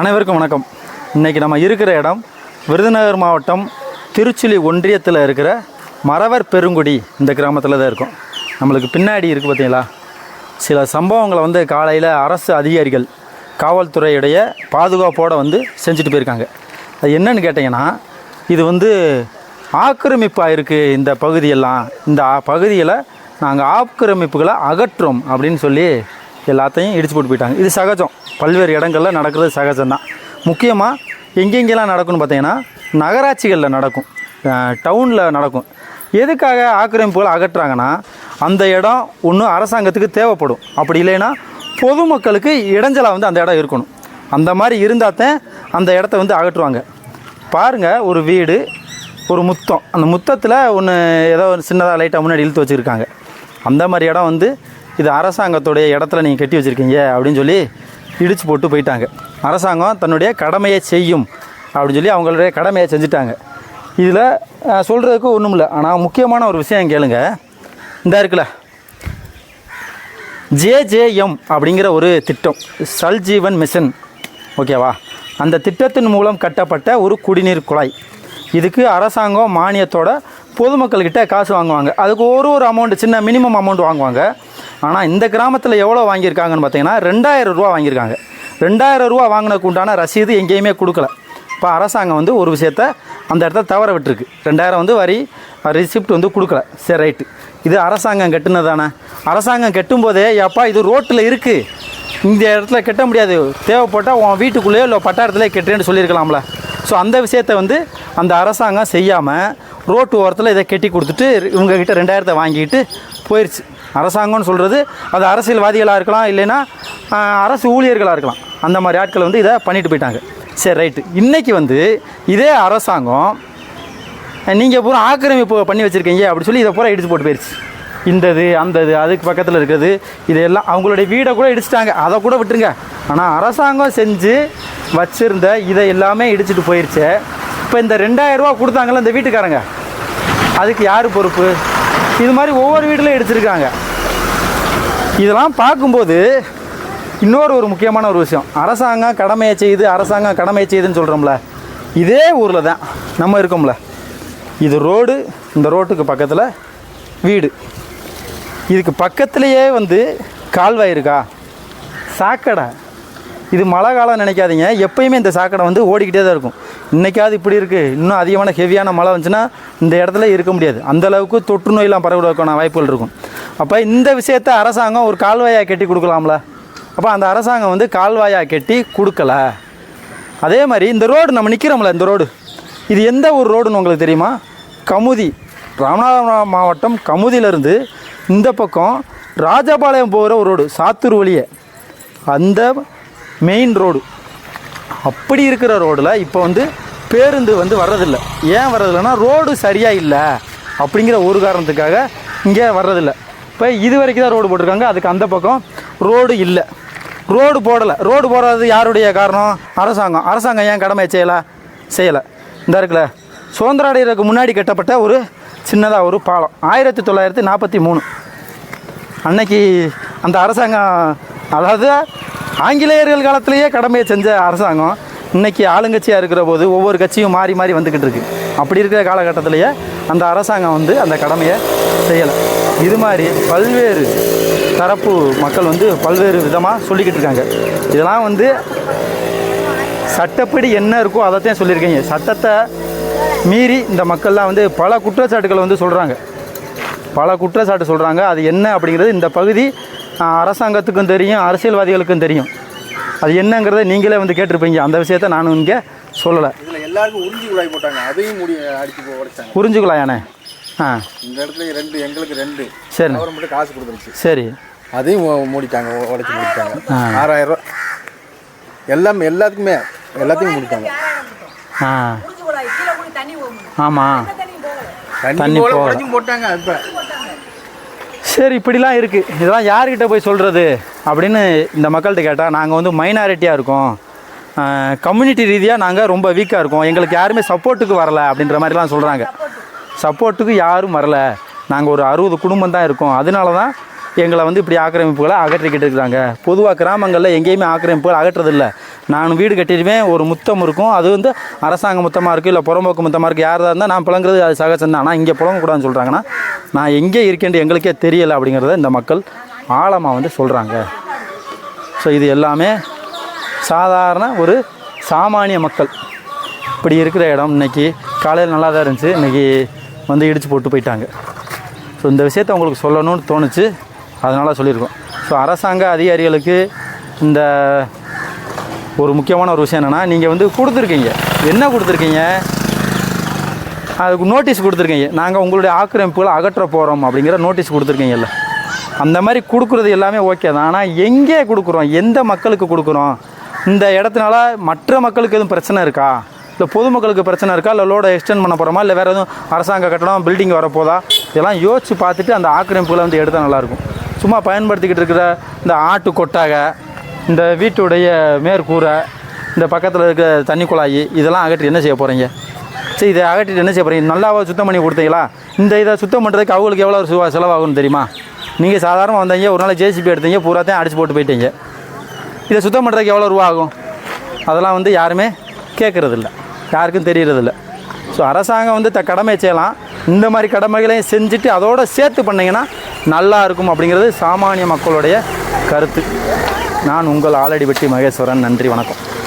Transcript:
அனைவருக்கும் வணக்கம். இன்றைக்கி நம்ம இருக்கிற இடம் விருதுநகர் மாவட்டம் திருச்சுழி ஒன்றியத்தில் இருக்கிற மறவர் பெருங்குடி இந்த கிராமத்தில் தான் இருக்கும். நம்மளுக்கு பின்னாடி இருக்குது பார்த்தீங்களா சில சம்பவங்களை வந்து காலையில் அரசு அதிகாரிகள் காவல்துறையுடைய பாதுகாப்போடு வந்து செஞ்சுட்டு போயிருக்காங்க. அது என்னன்னு கேட்டிங்கன்னா இது வந்து ஆக்கிரமிப்பாக இருக்குது இந்த பகுதியெல்லாம். இந்த பகுதியில் நாங்கள் ஆக்கிரமிப்புகளை அகற்றோம் அப்படின்னு சொல்லி எல்லாத்தையும் இடிச்சு போட்டு போயிட்டாங்க. இது சகஜம். பல்வேறு இடங்களில் நடக்கிறது சகஜம்தான். முக்கியமாக எங்கெங்கெல்லாம் நடக்கும்னு பார்த்தீங்கன்னா நகராட்சிகளில் நடக்கும். டவுனில் நடக்கும். எதுக்காக ஆக்கிரமிப்புகளை அகற்றுறாங்கன்னா அந்த இடம் ஒன்றும் அரசாங்கத்துக்கு தேவைப்படும். அப்படி இல்லைன்னா பொதுமக்களுக்கு இடைஞ்சலாக வந்து அந்த இடம் இருக்கணும். அந்த மாதிரி இருந்தால் தான் அந்த இடத்த வந்து அகற்றுவாங்க. பாருங்கள் ஒரு வீடு ஒரு முத்தம். அந்த முத்தத்தில் ஒன்று ஏதோ ஒரு சின்னதாக லைட்டாக முன்னாடி இழுத்து வச்சுருக்காங்க. அந்த மாதிரி இடம் வந்து இது அரசாங்கத்துடைய இடத்துல நீங்கள் கட்டி வச்சுருக்கீங்க அப்படின்னு சொல்லி இடித்து போட்டு போயிட்டாங்க. அரசாங்கம் தன்னுடைய கடமையை செய்யும் அப்படின்னு சொல்லி அவங்களுடைய கடமையை செஞ்சுட்டாங்க. இதில் சொல்கிறதுக்கு ஒன்றும் இல்லை. ஆனால் முக்கியமான ஒரு விஷயம் கேளுங்க. இந்த இருக்குல்ல. ஜேஜேஎம் அப்படிங்கிற ஒரு திட்டம் சல்ஜீவன் மிஷன். ஓகேவா அந்த திட்டத்தின் மூலம் கட்டப்பட்ட ஒரு குடிநீர் குழாய். இதுக்கு அரசாங்கம் மானியத்தோட பொதுமக்கள்கிட்ட காசு வாங்குவாங்க. அதுக்கு ஒரு ஒரு அமௌண்ட் சின்ன மினிமம் அமௌண்ட் வாங்குவாங்க. ஆனால் இந்த கிராமத்தில் எவ்வளோ வாங்கியிருக்காங்கன்னு பார்த்தீங்கன்னா ரெண்டாயிரம் ரூபா வாங்கியிருக்காங்க. ரெண்டாயிரம் ரூபா வாங்கினதுக்கு உண்டான ரசீது எங்கேயுமே கொடுக்கல. இப்போ அரசாங்கம் வந்து ஒரு விஷயத்த அந்த இடத்த தவற விட்டுருக்கு. ரெண்டாயிரம் வந்து வரி ரிசிப்ட் வந்து கொடுக்கல. சரி ரைட்டு இது அரசாங்கம் கட்டுனது தானே? அரசாங்கம் கட்டும்போதே எப்பா இது ரோட்டில் இருக்குது இந்த இடத்துல கட்ட முடியாது. தேவைப்பட்டால் உன் வீட்டுக்குள்ளேயோ இல்லை பட்டாரத்துலேயே கட்டுறேன்னு சொல்லியிருக்கலாம்ல. ஸோ அந்த விஷயத்தை வந்து அந்த அரசாங்கம் செய்யாமல் ரோட்டு ஓரத்தில் இதை கட்டி கொடுத்துட்டு இவங்ககிட்ட ரெண்டாயிரத்தை வாங்கிட்டு போயிடுச்சு அரசாங்கம்னு சொல்கிறது அது அரசியல்வாதிகளாக இருக்கலாம் இல்லைன்னா அரசு ஊழியர்களாக இருக்கலாம். அந்த மாதிரி ஆட்கள் வந்து இதை பண்ணிட்டு போயிட்டாங்க. சரி ரைட்டு. இன்றைக்கி வந்து இதே அரசாங்கம் நீங்கள் பூரா ஆக்கிரமிப்பு பண்ணி வச்சுருக்கீங்க அப்படி சொல்லி இதை பூரா இடிச்சு போட்டு போயிடுச்சு இந்த இது அந்த இது அதுக்கு பக்கத்தில் இருக்கிறது இதெல்லாம் அவங்களுடைய வீடை கூட இடிச்சிட்டாங்க. அதை கூட விட்டுருங்க. ஆனால் அரசாங்கம் செஞ்சு வச்சுருந்த இதை எல்லாமே இடிச்சிட்டு போயிடுச்சு இப்போ இந்த ரெண்டாயிரம் ரூபா இந்த வீட்டுக்காரங்க. அதுக்கு யார் பொறுப்பு? இது மாதிரி ஒவ்வொரு வீட்டிலையும் எடுத்திருக்காங்க. இதெல்லாம் பார்க்கும்போது இன்னொரு ஒரு முக்கியமான ஒரு விஷயம். அரசாங்கம் கடமையை செய்யுது அரசாங்கம் கடமையை செய்யுதுன்னு சொல்கிறோம்ல இதே ஊரில் தான் நம்ம இருக்கோம்ல. இது ரோடு இந்த ரோட்டுக்கு பக்கத்தில் வீடு. இதுக்கு பக்கத்துலேயே வந்து கால்வாய் இருக்கா? சாக்கடை. இது மழை காலம் நினைக்காதீங்க. எப்பயுமே இந்த சாக்கடை வந்து ஓடிக்கிட்டே தான் இருக்கும். இன்றைக்காவது இப்படி இருக்குது இன்னும் அதிகமான ஹெவியான மழை வந்துச்சுன்னா இந்த இடத்துல இருக்க முடியாது. அந்த அளவுக்கு தொற்று நோயெல்லாம் பரவுவதற்கான வாய்ப்புகள் இருக்கும். அப்போ இந்த விஷயத்தை அரசாங்கம் ஒரு கால்வாயாக கட்டி கொடுக்கலாம்ல? அப்போ அந்த அரசாங்கம் வந்து கால்வாயாக கட்டி கொடுக்கல. அதே மாதிரி இந்த ரோடு நம்ம நிற்கிறோம்ல இந்த ரோடு இது எந்த ஒரு ரோடுன்னு உங்களுக்கு தெரியுமா? கமுதி. ராமநாதபுரம் மாவட்டம் கமுதியிலேருந்து இந்த பக்கம் ராஜபாளையம் போகிற ஒரு ரோடு சாத்தூர் வழியே. அந்த மெயின் ரோடு அப்படி இருக்கிற ரோடில் இப்போ வந்து பேருந்து வந்து வர்றதில்லை. ஏன் வர்றதில்லைன்னா ரோடு சரியாக இல்லை அப்படிங்கிற ஒரு காரணத்துக்காக இங்கே வர்றதில்ல. இப்போ இது வரைக்கும் தான் ரோடு போட்டிருக்காங்க. அதுக்கு அந்த பக்கம் ரோடு இல்லை. ரோடு போடலை. ரோடு போடாதது யாருடைய காரணம்? அரசாங்கம். அரசாங்கம் ஏன் கடமை செய்யலை? செய்யலை. இந்த இருக்குல்ல சுதந்திர அடைகிறதுக்கு முன்னாடி கட்டப்பட்ட ஒரு சின்னதாக ஒரு பாலம். ஆயிரத்தி தொள்ளாயிரத்தி நாற்பத்தி மூணு. அன்னைக்கு அந்த அரசாங்கம் அதாவது ஆங்கிலேயர்கள் காலத்திலேயே கடமையை செஞ்ச அரசாங்கம் இன்றைக்கி ஆளுங்கட்சியாக இருக்கிற போது ஒவ்வொரு கட்சியும் மாறி மாறி வந்துக்கிட்டு இருக்கு. அப்படி இருக்கிற காலகட்டத்திலேயே அந்த அரசாங்கம் வந்து அந்த கடமையை செய்யலை. இது மாதிரி பல்வேறு தரப்பு மக்கள் வந்து பல்வேறு விதமாக சொல்லிக்கிட்டு இருக்காங்க. இதெல்லாம் வந்து சட்டப்படி என்ன இருக்கோ அதைத்தான் சொல்லியிருக்கீங்க. சட்டத்தை மீறி இந்த மக்கள்லாம் வந்து பல குற்றச்சாட்டுகளை வந்து சொல்கிறாங்க பல குற்றச்சாட்டு சொல்கிறாங்க அது என்ன அப்படிங்கிறது இந்த பகுதி அரசாங்கத்துக்கும் தெரியும் அரசியல்வாதிகளுக்கும் தெரியும். அது என்னங்கிறத நீங்களே வந்து கேட்டிருப்பீங்க. அந்த விஷயத்த நானும் இங்கே சொல்லலை. இதில் எல்லாருக்கும் உறிஞ்சி குழாய் போட்டாங்க. அதையும் மூடி அடிச்சு உடைச்சாங்க. புரிஞ்சுக்கலாயானே ஆ. இந்த இடத்துல ரெண்டு எங்களுக்கு ரெண்டு. சரி. அவர் மட்டும் காசு கொடுத்துருச்சு. சரி. அதையும் மூடிட்டாங்க உடைச்சு மூடிட்டாங்க. ஆறாயிரம் ரூபா. எல்லாமே எல்லாத்துக்குமே எல்லாத்தையும் மூடிட்டாங்க. ஆ. ஆமாம் தண்ணி போட்டாங்க இப்போ. சரி இப்படிலாம் இருக்குது இதெல்லாம் யார்கிட்ட போய் சொல்கிறது அப்படின்னு இந்த மக்கள்கிட்ட கேட்டால் நாங்கள் வந்து மைனாரிட்டியாக இருக்கோம். கம்யூனிட்டி ரீதியாக நாங்கள் ரொம்ப வீக்காக இருக்கோம். எங்களுக்கு யாருமே சப்போர்ட்டுக்கு வரல அப்படின்ற மாதிரிலாம் சொல்கிறாங்க சப்போர்ட்டுக்கு யாரும் வரல. நாங்கள் ஒரு அறுபது குடும்பம் தான் இருக்கோம். அதனால தான் எங்களை வந்து இப்படி ஆக்கிரமிப்புகளை அகற்றிக்கிட்டு இருக்கிறாங்க பொதுவாக கிராமங்களில் எங்கேயுமே ஆக்கிரமிப்புகள் அகற்றதில்லை. நான் வீடு கட்டிடுவேன் ஒரு முத்தம் இருக்கும். அது வந்து அரசாங்க முத்தமாக இருக்குது இல்லை புறம்போக்கு முத்தமாக இருக்குது யாராக இருந்தால் நான் புலங்குறது அது சகஜம் தான் ஆனால் இங்கே புலங்கக்கூடாதுன்னு சொல்கிறாங்கன்னா நான் எங்கே இருக்கேன்ட்டு எங்களுக்கே தெரியலை அப்படிங்கிறத இந்த மக்கள் ஆழமாக வந்து சொல்கிறாங்க ஸோ இது எல்லாமே சாதாரண ஒரு சாமானிய மக்கள். இப்படி இருக்கிற இடம் இன்னைக்கு காலையில் நல்லா தான் இருந்துச்சு. இன்றைக்கி வந்து இடித்து போட்டு போயிட்டாங்க. ஸோ இந்த விஷயத்தை உங்களுக்கு சொல்லணும்னு தோணுச்சு. அதனால் சொல்லியிருக்கோம். ஸோ அரசாங்க அதிகாரிகளுக்கு இந்த ஒரு முக்கியமான ஒரு விஷயம் என்னென்னா நீங்கள் வந்து கொடுத்துருக்கீங்க. என்ன கொடுத்துருக்கீங்க? அதுக்கு நோட்டீஸ் கொடுத்துருக்கீங்க. நாங்கள் உங்களுடைய ஆக்கிரமிப்புகளை அகற்ற போகிறோம் அப்படிங்கிற நோட்டீஸ் கொடுத்துருக்கீங்கல்ல. அந்த மாதிரி கொடுக்குறது எல்லாமே ஓகே தான். ஆனால் எங்கே கொடுக்குறோம்? எந்த மக்களுக்கு கொடுக்குறோம்? இந்த இடத்துனால மற்ற மக்களுக்கு எதுவும் பிரச்சனை இருக்கா? இல்லை பொதுமக்களுக்கு பிரச்சனை இருக்கா? இல்லை லோடை எக்ஸ்டெண்ட் பண்ண போகிறோமா இல்லை வேறு எதுவும் அரசாங்க கட்டணம் பில்டிங் வரப்போதா இதெல்லாம் யோசித்து பார்த்துட்டு அந்த ஆக்கிரமிப்புகளை வந்து எடுத்தால் நல்லாயிருக்கும் சும்மா பயன்படுத்திக்கிட்டு இருக்கிற இந்த ஆட்டு கொட்டாக இந்த வீட்டுடைய மேற்கூரை இந்த பக்கத்தில் இருக்க தண்ணி குழாய் இதெல்லாம் அகற்றி என்ன செய்ய போகிறீங்க சரி இதை அகற்றிட்டு என்ன செய்ய போகிறீங்க நல்லாவாக சுத்தம் பண்ணி கொடுத்தீங்களா? இந்த இதை சுத்தம் பண்ணுறதுக்கு அவங்களுக்கு எவ்வளோ சுவா செலவாகும்னு தெரியுமா? நீங்கள் சாதாரணமாக வந்தீங்க ஒரு நாள் ஜேசிபி எடுத்தீங்க பூராத்தையும் அடிச்சு போட்டு போயிட்டீங்க. இதை சுத்தம் பண்ணுறதுக்கு எவ்வளோ ரூபா ஆகும்? அதெல்லாம் வந்து யாருமே கேட்குறதில்ல யாருக்கும் தெரியறதில்ல. ஸோ அரசாங்கம் வந்து த கடமை செய்யலாம். இந்த மாதிரி கடமைகளையும் செஞ்சுட்டு அதோடு சேர்த்து பண்ணிங்கன்னா நல்லா இருக்கும் அப்படிங்கிறது சாமானிய மக்களுடைய கருத்து. நான் உங்கள் ஆலடி வெட்டி மகேஸ்வரன். நன்றி வணக்கம்.